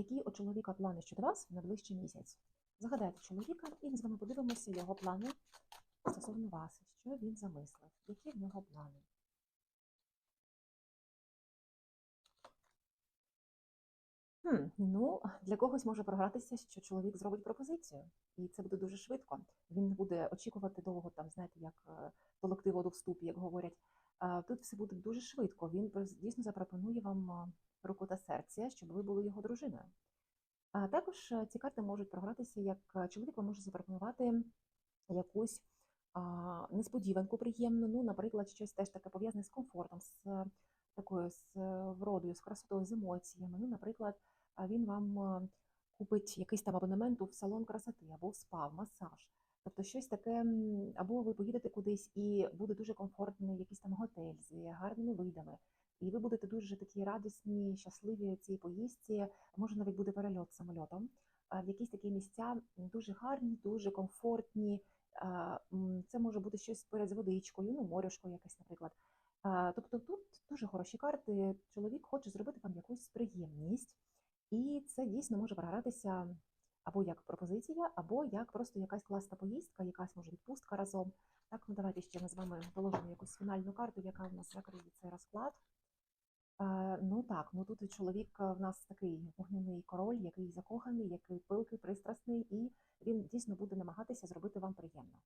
Які у чоловіка плани щодо вас на найближчий місяць? Загадайте чоловіка, і ми з вами подивимося його плани стосовно вас. Що він замислив? Які в нього плани? Хм, ну, для когось може програтися, що чоловік зробить пропозицію, і це буде дуже швидко. Він буде очікувати довго, там, знаєте, як е, толокти воду в ступі, як говорять. А Тут все буде дуже швидко. Він дійсно запропонує вам руку та серце, щоб ви були його дружиною. А також е, ці карти можуть програтися, як е, чоловік вам може запропонувати якусь несподіванку приємну, ну, наприклад, щось теж таке пов'язане з комфортом, з е, такою з е, вродою, з красотою, з емоціями. Ну, наприклад, він вам е, купить якийсь там абонемент в салон красоти, або в спа, в масаж. Тобто щось таке, або ви поїдете кудись і буде дуже комфортний якийсь там готель з гарними видами. І ви будете дуже такі радісні, щасливі цій поїздці. Може, навіть буде перельот самольотом. В якісь такі місця дуже гарні, дуже комфортні. Це може бути щось поряд з водичкою, ну, морюшко якесь, наприклад. Тобто тут дуже хороші карти. Чоловік хоче зробити вам якусь приємність, і це дійсно може програтися або як пропозиція, або як просто якась класна поїздка, якась може відпустка разом. Так, ну давайте ще ми з вами положимо якусь фінальну карту, яка в нас закриє цей розклад. Е, ну так, ну тут чоловік е, в нас такий вогняний король, який закоханий, який пилкий, пристрасний, і він дійсно буде намагатися зробити вам приємно.